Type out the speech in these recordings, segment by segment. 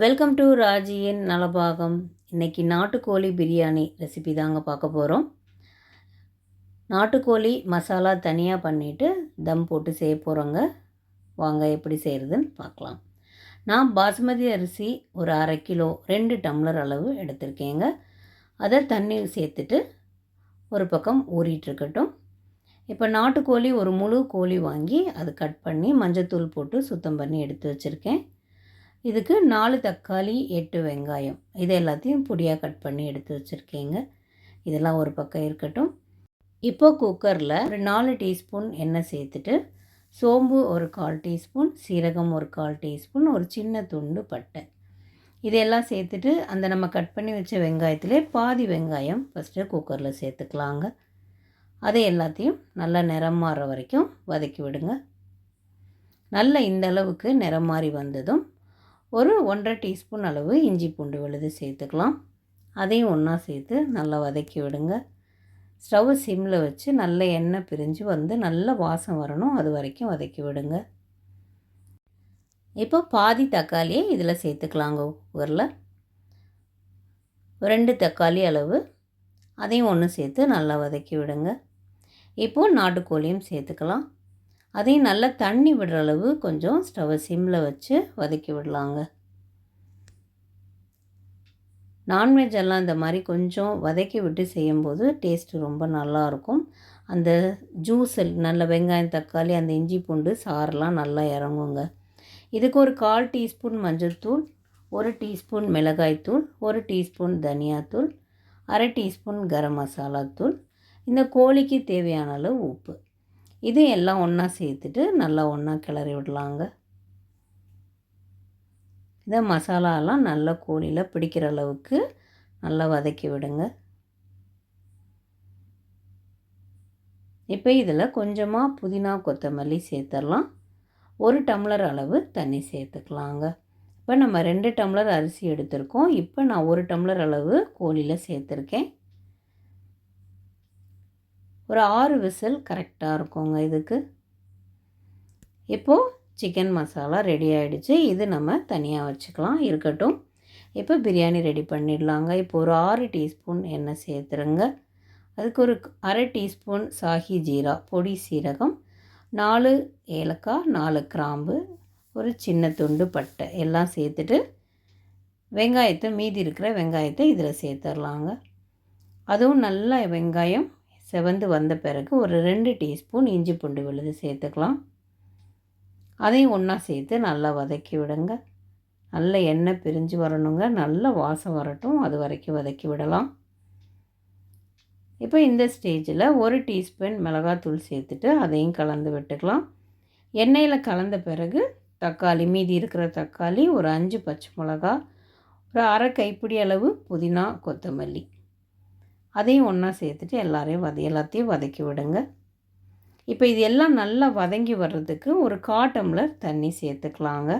Welcome to ராஜியின் Nalabagam இன்றைக்கி நாட்டுக்கோழி biryani recipe தாங்க பார்க்க போகிறோம் நாட்டுக்கோழி மசாலா தனியாக பண்ணிவிட்டு தம் போட்டு செய்ய போகிறோங்க வாங்க எப்படி செய்கிறதுன்னு பார்க்கலாம். நான் பாசுமதி அரிசி ஒரு அரை கிலோ ரெண்டு டம்ளர் அளவு எடுத்திருக்கேங்க. அதை தண்ணி சேர்த்துட்டு ஒரு பக்கம் ஊறிட்டுருக்கட்டும் இப்போ நாட்டுக்கோழி ஒரு முழு கோழி வாங்கி அது கட் பண்ணி மஞ்சத்தூள் போட்டு சுத்தம் பண்ணி எடுத்து வச்சுருக்கேன். இதுக்கு நாலு தக்காளி எட்டு வெங்காயம். இது எல்லாத்தையும் பொடியாக கட் பண்ணி எடுத்து வச்சுருக்கேங்க. இதெல்லாம் ஒரு பக்கம் இருக்கட்டும். இப்போ குக்கரில் ஒரு நாலு டீஸ்பூன் எண்ணெய் சேர்த்துட்டு சோம்பு ஒரு கால் டீஸ்பூன் சீரகம் ஒரு கால் டீஸ்பூன் ஒரு சின்ன துண்டு பட்டை. இதையெல்லாம் சேர்த்துட்டு அந்த நம்ம கட் பண்ணி வச்ச வெங்காயத்திலே பாதி வெங்காயம் ஃபஸ்ட்டு குக்கரில் சேர்த்துக்கலாங்க. அதை எல்லாத்தையும் நல்லா நிறம் மாறுற வரைக்கும் வதக்கி விடுங்க. நல்ல இந்த அளவுக்கு நிறம் மாறி வந்ததும் ஒரு ஒன்றரை டீஸ்பூன் அளவு இஞ்சி பூண்டு விழுது சேர்த்துக்கலாம். அதையும் ஒன்றா சேர்த்து நல்லா வதக்கி விடுங்க. ஸ்டவ் சிம்மில் வச்சு நல்ல எண்ணெய் பிரிஞ்சு வந்து நல்ல வாசம் வரணும். அது வரைக்கும் வதக்கி விடுங்க. இப்போ பாதி தக்காளியை இதில் சேர்த்துக்கலாங்க ஊரில். ரெண்டு தக்காளி அளவு. அதையும் ஒன்று சேர்த்து நல்லா வதக்கி விடுங்க. இப்போது நாட்டுக்கோழியும் சேர்த்துக்கலாம். அதையும் நல்லா தண்ணி விடுற அளவு கொஞ்சம் ஸ்டவ்வை சிம்மில் வச்சு வதக்கி விடலாங்க. நான்வெஜ் எல்லாம் இந்த மாதிரி கொஞ்சம் வதக்கி விட்டு செய்யும்போது டேஸ்ட்டு ரொம்ப நல்லாயிருக்கும் அந்த ஜூஸ் நல்ல வெங்காயம் தக்காளி அந்த இஞ்சி பூண்டு சாரெலாம் நல்லா இறங்குங்க. இதுக்கு ஒரு கால் டீஸ்பூன் மஞ்சள்தூள் ஒரு டீஸ்பூன் மிளகாய்த்தூள் ஒரு டீஸ்பூன் தனியாத்தூள் அரை டீஸ்பூன் கரம் மசாலா தூள். இந்த கோழிக்கு தேவையான அளவு உப்பு. இது எல்லாம் ஒன்றா சேர்த்துட்டு நல்லா ஒன்றா கிளறி விடலாங்க. இதை மசாலாலாம் நல்லா கோழியில் பிடிக்கிற அளவுக்கு நல்லா வதக்கி விடுங்க. இப்போ இதில் கொஞ்சமாக புதினா கொத்தமல்லி சேர்த்துடலாம் ஒரு டம்ளர் அளவு தண்ணி சேர்த்துக்கலாங்க. இப்போ நம்ம ரெண்டு டம்ளர் அரிசி எடுத்திருக்கோம். இப்போ நான் ஒரு டம்ளர் அளவு கோழியில் சேர்த்துருக்கேன். ஒரு ஆறு விசில் கரெக்டாக இருக்குங்க இதுக்கு. இப்போது சிக்கன் மசாலா ரெடி ஆகிடுச்சு இது நம்ம தனியாக வச்சுக்கலாம். இருக்கட்டும். இப்போ பிரியாணி ரெடி பண்ணிடலாங்க. இப்போ ஒரு ஆறு டீஸ்பூன் எண்ணெய் சேர்த்துருங்க. அதுக்கு ஒரு அரை டீஸ்பூன் சாஹி ஜீரா பொடி சீரகம் நாலு ஏலக்காய் நாலு கிராம்பு ஒரு சின்ன துண்டு பட்டை எல்லாம் சேர்த்துட்டு வெங்காயத்தை மீதி இருக்கிற வெங்காயத்தை இதில் சேர்த்துடலாங்க. அதுவும் நல்லா வெங்காயம் செவந்து வந்த பிறகு ஒரு ரெண்டு டீஸ்பூன் இஞ்சி பூண்டு விழுது சேர்த்துக்கலாம். அதையும் ஒன்றா சேர்த்து நல்லா வதக்கி விடுங்க. நல்ல எண்ணெய் பிரிஞ்சு வரணுங்க. நல்ல வாசம் வரட்டும். அது வரைக்கும் வதக்கி விடலாம். இப்போ இந்த ஸ்டேஜில் ஒரு டீஸ்பூன் மிளகாத்தூள் சேர்த்துட்டு அதையும் கலந்து விட்டுக்கலாம். எண்ணெயில் கலந்த பிறகு தக்காளி மீதி இருக்கிற தக்காளி ஒரு அஞ்சு பச்சை மிளகா ஒரு அரை கைப்பிடி அளவு புதினா கொத்தமல்லி. அதையும் ஒன்றா சேர்த்துட்டு எல்லாரையும் வத எல்லாத்தையும் வதக்கி விடுங்க. இப்போ இது எல்லாம் நல்லா வதங்கி வர்றதுக்கு ஒரு கால் டம்ளர் தண்ணி சேர்த்துக்கலாங்க.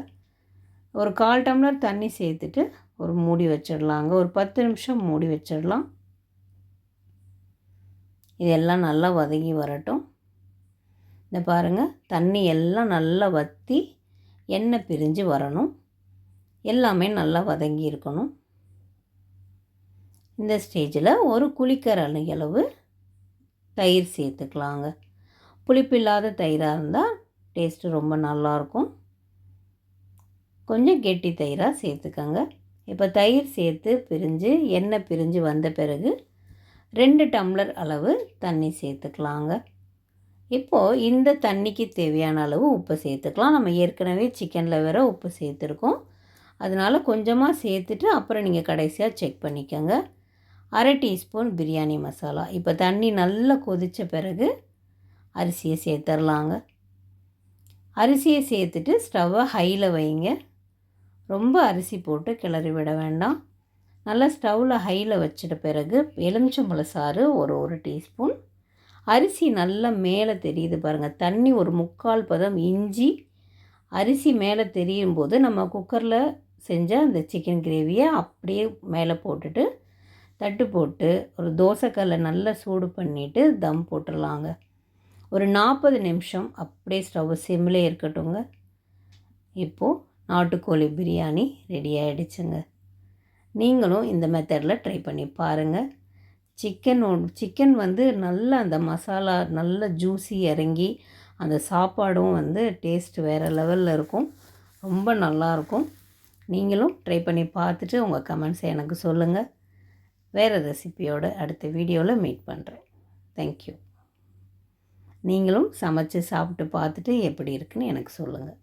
ஒரு கால் டம்ளர் தண்ணி சேர்த்துட்டு ஒரு மூடி வச்சிடலாங்க. ஒரு பத்து நிமிஷம் மூடி வச்சிடலாம். இதெல்லாம் நல்லா வதங்கி வரட்டும். இந்த பாருங்கள் தண்ணி எல்லாம் நல்லா வற்றி எண்ணெய் பிரிஞ்சு வரணும். எல்லாமே நல்லா வதங்கி இருக்கணும். இந்த ஸ்டேஜில் ஒரு குளிக்கர் அளவு தயிர் சேர்த்துக்கலாங்க. புளிப்பில்லாத தயிராக இருந்தால் டேஸ்ட்டு ரொம்ப நல்லாயிருக்கும் கொஞ்சம் கெட்டி தயிராக சேர்த்துக்கோங்க. இப்போ தயிர் சேர்த்து பிரிஞ்சு எண்ணெய் பிரிஞ்சு வந்த பிறகு ரெண்டு டம்ளர் அளவு தண்ணி சேர்த்துக்கலாங்க. இப்போது இந்த தண்ணிக்கு தேவையான அளவு உப்பு சேர்த்துக்கலாம். நம்ம ஏற்கனவே சிக்கனில் வேறு உப்பு சேர்த்துருக்கோம். அதனால் கொஞ்சமாக சேர்த்துட்டு அப்புறம் நீங்கள் கடைசியாக செக் பண்ணிக்கோங்க. அரை டீஸ்பூன் பிரியாணி மசாலா. இப்போ தண்ணி நல்லா கொதித்த பிறகு அரிசியை சேர்த்துடலாங்க அரிசியை சேர்த்துட்டு ஸ்டவ்வை ஹையில் வைங்க. ரொம்ப அரிசி போட்டு கிளறி விட வேண்டாம். நல்லா ஸ்டவ்வில் ஹையில் வச்சிட்ட பிறகு எலுமிச்சம்பழ சாறு ஒரு ஒரு டீஸ்பூன். அரிசி நல்லா மேலே தெரியுது பாருங்கள் தண்ணி ஒரு முக்கால் பதம் இஞ்சி. அரிசி மேலே தெரியும் போது நம்ம குக்கரில் செஞ்ச அந்த சிக்கன் கிரேவியை அப்படியே மேலே போட்டுட்டு தட்டு போட்டு ஒரு தோசைக்கல்லை நல்லா சூடு பண்ணிவிட்டு தம் போட்டுடலாங்க ஒரு நாற்பது நிமிஷம் அப்படியே ஸ்டவ் சிம்மிலே இருக்கட்டுங்க இப்போது நாட்டுக்கோழி பிரியாணி ரெடி ஆகிடுச்சுங்க நீங்களும் இந்த மெத்தடில் ட்ரை பண்ணி பாருங்கள் சிக்கன் சிக்கன் வந்து நல்லா அந்த மசாலா நல்ல ஜூஸி இறங்கி அந்த சாப்பாடும் வந்து டேஸ்ட் வேறு லெவலில் இருக்கும். ரொம்ப நல்லாயிருக்கும் நீங்களும் ட்ரை பண்ணி பார்த்துட்டு உங்கள் கமெண்ட்ஸை எனக்கு சொல்லுங்கள் வேறு ரெசிப்பியோடு அடுத்த வீடியோவில் மீட் பண்ணுறேன். தேங்க்யூ நீங்களும் சமைச்சு சாப்பிட்டு பார்த்துட்டு எப்படி இருக்குன்னு எனக்கு சொல்லுங்கள்.